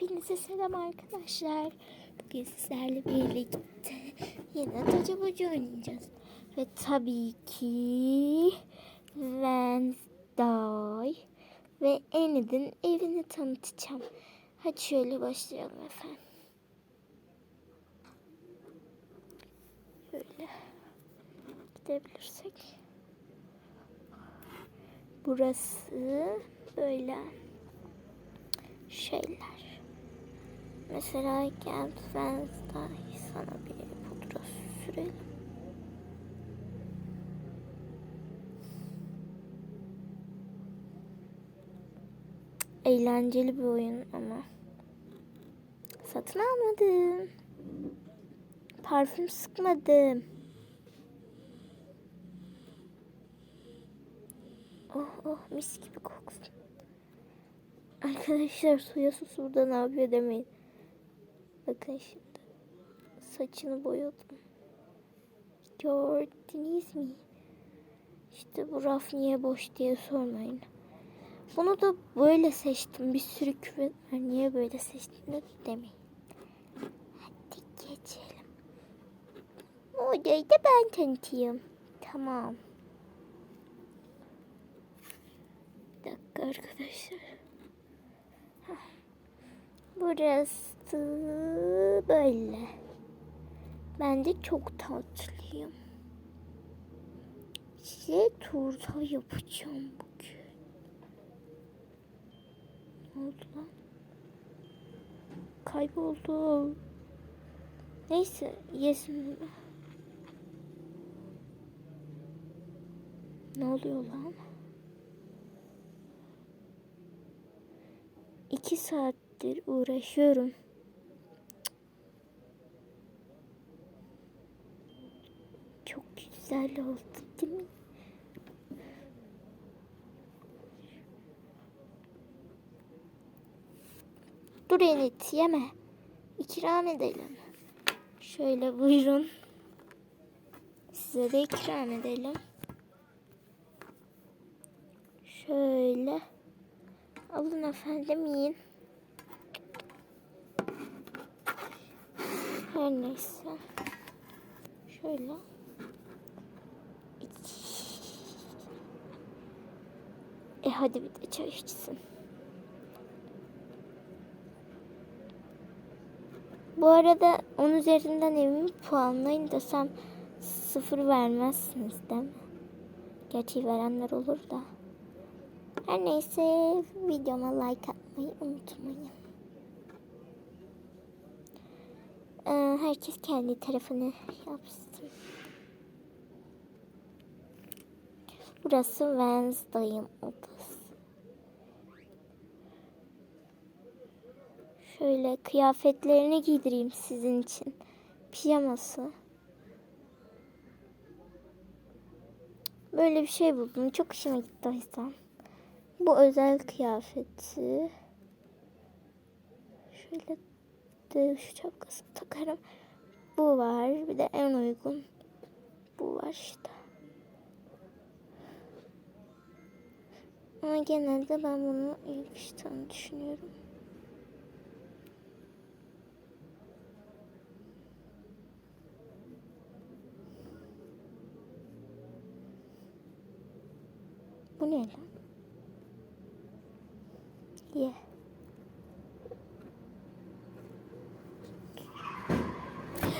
Hepinize selam arkadaşlar. Bugün sizlerle birlikte yine Taca Boca oynayacağız. Ve tabii ki Wednesday ve Enid'in evini tanıtacağım. Hadi şöyle başlayalım efendim. Böyle gidebilirsek. Burası böyle şeyler. Mesela gel Wednesday sana bir pudra sürelim. Eğlenceli bir oyun ama satın almadım. Parfüm sıkmadım. Oh oh mis gibi koksun. Arkadaşlar suya sus burada ne yapıyor demeyin. Bakın şimdi. Saçını boyadım. Gördünüz mü? İşte bu raf niye boş diye sormayın. Bunu da böyle seçtim. Bir sürü küvet. Niye böyle seçtim de demeyin. Hadi geçelim. Bu da ben tanıtayım. Tamam. Bir dakika arkadaşlar. Burası böyle. Ben de çok tatlıyım. Size turta yapacağım bugün. Ne oldu lan? Kayboldu. Neyse yesin. Ne oluyor lan? İki saattir uğraşıyorum. Çok güzel oldu değil mi? Dur Enet yeme. İkram edelim. Şöyle buyurun. Size de ikram edelim. Şöyle. Alın efendim yiyin. Her neyse. Şöyle. E hadi bir de çay içsin. Bu arada 10 üzerinden evimi puanlayın desem sıfır vermezsiniz değil mi? Gerçi verenler olur da. Her neyse videoma like atmayı unutmayın. Herkes kendi tarafını yapsın. Burası Wednesday'ın odası. Şöyle kıyafetlerini giydireyim sizin için. Pijaması. Böyle bir şey buldum. Çok hoşuma gitti o yüzden. Bu özel kıyafeti. Şöyle de şu şapkasını takarım. Bu var. Bir de en uygun. Bu var işte. Ama genelde ben bunu yakıştığını düşünüyorum. Bu ne lan? Ye.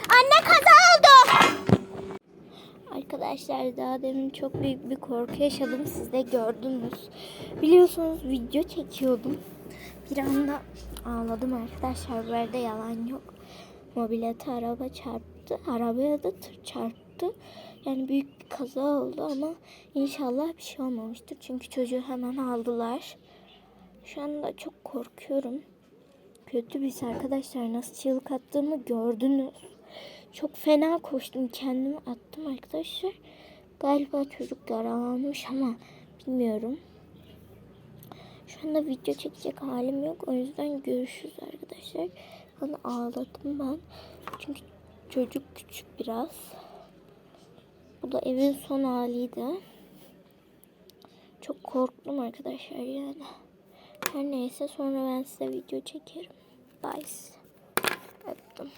Anne kaza oldu. Arkadaşlar daha demin çok büyük bir korku yaşadım. Siz de gördünüz. Biliyorsunuz video çekiyordum. Bir anda ağladım arkadaşlar. Bu arada yalan yok. Mobilete araba çarptı. Arabaya da tır çarptı. Yani büyük bir kaza oldu ama inşallah bir şey olmamıştır. Çünkü çocuğu hemen aldılar. Şu anda çok korkuyorum. Kötü bir şey arkadaşlar. Nasıl çığlık attığımı gördünüz. Çok fena koştum. Kendimi attım arkadaşlar. Galiba çocuk yaralanmış ama bilmiyorum. Şu anda video çekecek halim yok. O yüzden görüşürüz arkadaşlar. Bana ağladım ben. Çünkü çocuk küçük biraz. Bu da evin son haliydi. Çok korktum arkadaşlar yani. Her neyse sonra ben size video çekerim. moddayız. Öptüm.